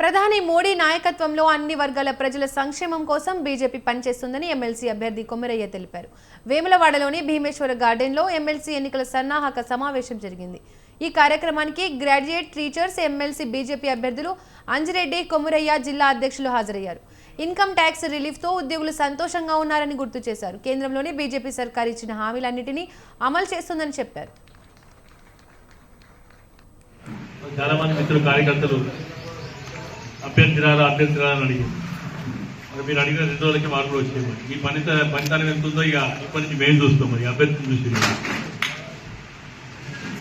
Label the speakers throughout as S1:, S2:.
S1: ప్రధాని మోడీ నాయకత్వంలో అన్ని వర్గాల ప్రజల సంక్షేమం కోసం బీజేపీ పనిచేస్తుందని ఎమ్మెల్సీ అభ్యర్థి కొమరయ్య తెలిపారు. వేములవాడలోని భీమేశ్వర గార్డెన్లో ఎమ్మెల్సీ ఎన్నికల సన్నాహక సమావేశం జరిగింది. ఈ కార్యక్రమానికి గ్రాడ్యుయేట్ టీచర్స్ ఎమ్మెల్సీ బీజేపీ అభ్యర్థులు అంజిరెడ్డి కొమురయ్య జిల్లా అధ్యక్షులు హాజరయ్యారు. ఇన్కమ్ ట్యాక్స్ రిలీఫ్తో ఉద్యోగులు సంతోషంగా ఉన్నారని గుర్తు చేశారు. కేంద్రంలోని బీజేపీ సర్కార్ ఇచ్చిన హామీలన్నింటినీ అమలు చేస్తుందని చెప్పారు.
S2: చాలా మంది మిత్రులు కార్యకర్తలు అభ్యంతరాలు అభ్యర్థిరారా అడిగింది. అడిగారు మరి మీరు అడిగిన రెండు రోజులకి మార్పులు వచ్చాయి మరి. ఈ పని పనితనం ఎంత ఉందో ఇక ఇప్పటి నుంచి మేము చూస్తాం మరి అభ్యర్థులు చూసి.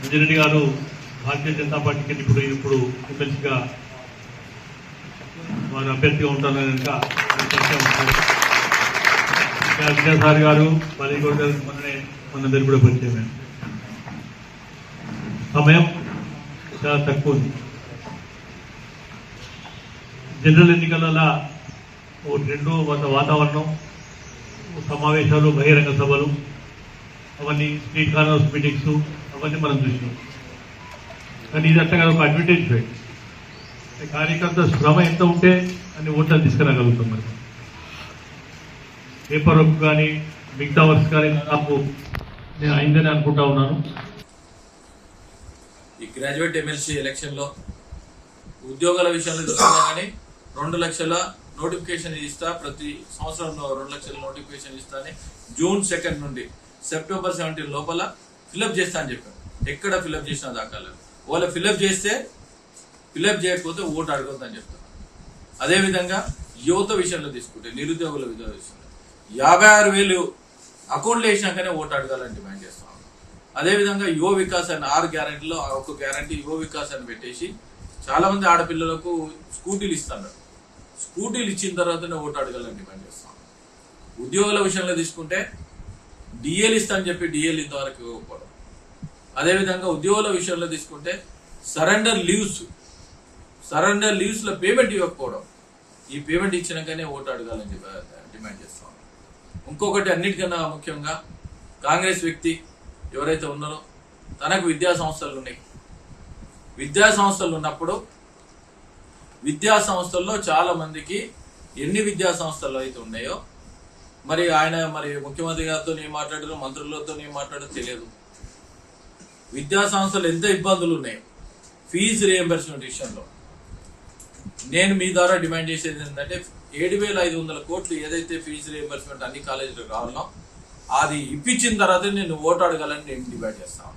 S2: అంజిరెడ్డి గారు భారతీయ జనతా పార్టీకి ఇప్పుడు ఇప్పుడు ఎమ్మెల్సీగా వారు అభ్యర్థిగా ఉంటారని కనుక ఇంకా విజయసారి గారు పది కూడా మొన్ననే మనందరూ కూడా పరిచయం సమయం చాలా తక్కువ ఉంది. జనరల్ ఎన్నికల ఓ రెండు వాతావరణం సమావేశాలు బహిరంగ సభలు అవన్నీ స్ట్రీట్ కార్నర్స్ మీటింగ్స్ అవన్నీ మనం చూసినాం. కానీ అట్లా కదా ఒక అడ్వర్టైజ్మెంట్ కార్యకర్త శ్రమ ఎంత ఉంటే అన్ని ఓట్లను తీసుకురాగలుగుతాం మనం. పేపర్ వర్క్ కానీ మిగతా వర్క్స్ కానీ నాకు నేను అయిందని అనుకుంటా ఉన్నాను.
S3: ఈ గ్రాడ్యుయేట్ ఎమ్మెల్సీ ఎలక్షన్లో ఉద్యోగాల విషయంలో చూసుకున్నా కానీ రెండు లక్షల నోటిఫికేషన్ ఇస్తా ప్రతి సంవత్సరం రెండు లక్షల నోటిఫికేషన్ ఇస్తా అని జూన్ సెకండ్ నుండి సెప్టెంబర్ సెవెంటీన్ లోపల ఫిలప్ చేస్తా అని చెప్పారు. ఎక్కడ ఫిలప్ చేసినా దాఖలేదు వాళ్ళు ఫిలప్ చేస్తే ఫిలప్ చేయకపోతే ఓటు అడగొద్దని చెప్తారు. అదేవిధంగా యువత విషయంలో తీసుకుంటే నిరుద్యోగుల విషయంలో. యాభై ఆరు వేలు అకౌంట్లు వేసినాకనే ఓటు అడగాలని డిమాండ్ చేస్తాం అదేవిధంగా యువ వికాస్ అని ఆరు గ్యారంటీలో ఒక గ్యారంటీ యువ వికాస్ అని పెట్టేసి చాలా మంది ఆడపిల్లలకు స్కూటీలు ఇస్తున్నారు. స్కూటీలు ఇచ్చిన తర్వాతనే ఓటు అడగాలని డిమాండ్ చేస్తాం ఉద్యోగుల విషయంలో తీసుకుంటే డిఎల్ ఇస్తా అని చెప్పి డిఎల్ ఇంతవరకు ఇవ్వకపోవడం. అదేవిధంగా ఉద్యోగుల విషయంలో తీసుకుంటే సరెండర్ లీవ్స్ సరెండర్ లీవ్స్లో పేమెంట్ ఇవ్వకపోవడం. ఈ పేమెంట్ ఇచ్చినాకనే ఓటు అడగాలని చెప్పి డిమాండ్ చేస్తాం ఇంకొకటి అన్నిటికన్నా ముఖ్యంగా కాంగ్రెస్ వ్యక్తి ఎవరైతే ఉన్నారో తనకు విద్యా సంస్థలు ఉన్నాయి. విద్యా సంస్థలు ఉన్నప్పుడు విద్యా సంస్థల్లో చాలా మందికి ఎన్ని విద్యా సంస్థలు అయితే ఉన్నాయో మరి ఆయన మరి ముఖ్యమంత్రి గారితో నేను మాట్లాడారు మంత్రులతో నేను మాట్లాడారో తెలియదు. విద్యా సంస్థలు ఎంత ఇబ్బందులు ఉన్నాయి ఫీజు రియంబర్స్మెంట్ విషయంలో. నేను మీ ద్వారా డిమాండ్ చేసేది ఏంటంటే ఏడు వేల ఐదు వందల కోట్లు ఏదైతే ఫీజు రియంబర్స్మెంట్ అన్ని కాలేజీలకు కావాలో అది ఇప్పించిన తర్వాత నేను ఓటు అడగాలని నేను డిమాండ్ చేస్తాను